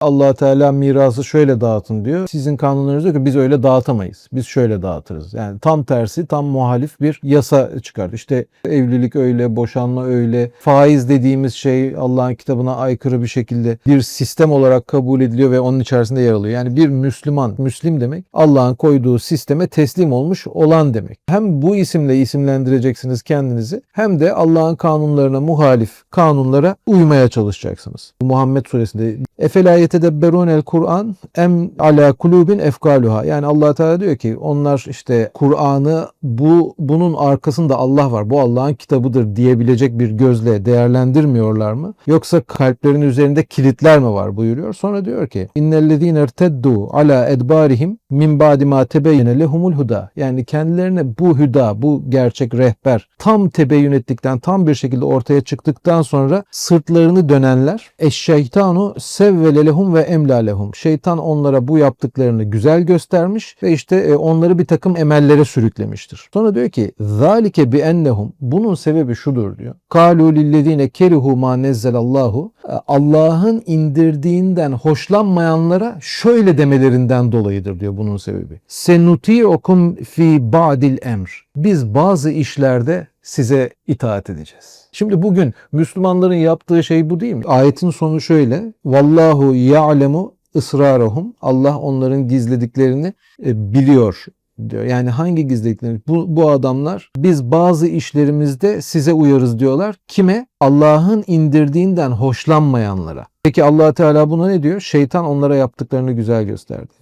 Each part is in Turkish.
allah Teala mirası şöyle dağıtın diyor. Sizin kanunlarınız diyor ki biz öyle dağıtamayız. Biz şöyle dağıtırız. Yani tam tersi tam muhalif bir yasa çıkardı. İşte evlilik öyle, boşanma öyle, faiz dediğimiz şey Allah'ın kitabına aykırı bir şekilde bir sistem olarak kabul ediliyor ve onun içerisinde yer alıyor. Yani bir Müslüman, Müslim demek Allah'ın koyduğu sisteme teslim olmuş olan demek. Hem bu isimle isimlendireceksiniz kendinizi hem de Allah'ın kanunlarına muhalif kanunlara uymaya çalışacaksınız. Muhammed suresinde Efela yetedebberun el Kur'an em ala kulubin efkaluha. Yani Allah Teala diyor ki onlar işte Kur'an'ı bu bunun arkasında Allah var. Bu Allah'ın kitabıdır diyebilecek bir gözle değerlendirmiyorlar mı? Yoksa kalplerin üzerinde kilitler mi var buyuruyor. Sonra diyor ki innellezine erteddu ala edbarihim min ba'di ma tebeyyene huda. Yani kendilerine bu hüda, bu gerçek rehber tam tebeyyün ettikten, tam bir şekilde ortaya çıktıktan sonra sırtlarını dönenler eşşeytanu sevvele lehum ve emla lehum. Şeytan onlara bu yaptıklarını güzel göstermiş ve işte e, onları bir takım emellere sürüklemiştir. Sonra diyor ki zalike bi ennehum bunun sebebi şudur diyor. Kalu lillezine kerihu ma nezzelallahu E, Allah'ın indirdiğinden hoşlanmayanlara şöyle demelerinden dolayıdır diyor bunun sebebi. Senuti'ukum fi ba'dil emr. Biz bazı işlerde size itaat edeceğiz. Şimdi bugün Müslümanların yaptığı şey bu değil mi? Ayetin sonu şöyle. Vallahu ya'lemu ısrarahum. Allah onların gizlediklerini e, biliyor diyor. Yani hangi gizlediklerini? Bu, bu adamlar biz bazı işlerimizde size uyarız diyorlar. Kime? Allah'ın indirdiğinden hoşlanmayanlara. Peki allah Teala buna ne diyor? Şeytan onlara yaptıklarını güzel gösterdi.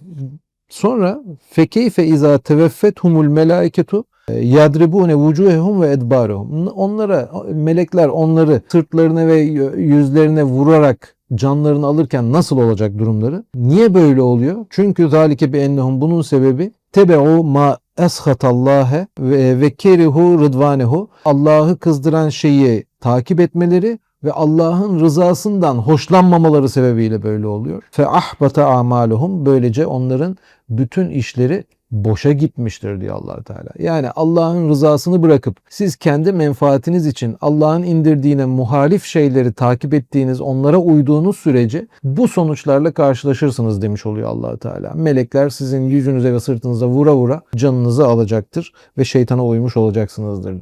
Sonra fekeyfe izâ teveffethumul melâiketu yadribune vucuhehum ve edbarehum. Onlara melekler onları sırtlarına ve yüzlerine vurarak canlarını alırken nasıl olacak durumları? Niye böyle oluyor? Çünkü zalike bi ennehum bunun sebebi tebe'u ma eshatallahe ve ve kerihu rıdvanehu. Allah'ı kızdıran şeyi takip etmeleri ve Allah'ın rızasından hoşlanmamaları sebebiyle böyle oluyor. Fe ahbata amaluhum böylece onların bütün işleri boşa gitmiştir diyor allah Teala. Yani Allah'ın rızasını bırakıp siz kendi menfaatiniz için Allah'ın indirdiğine muhalif şeyleri takip ettiğiniz, onlara uyduğunuz sürece bu sonuçlarla karşılaşırsınız demiş oluyor allah Teala. Melekler sizin yüzünüze ve sırtınıza vura vura canınızı alacaktır ve şeytana uymuş olacaksınızdır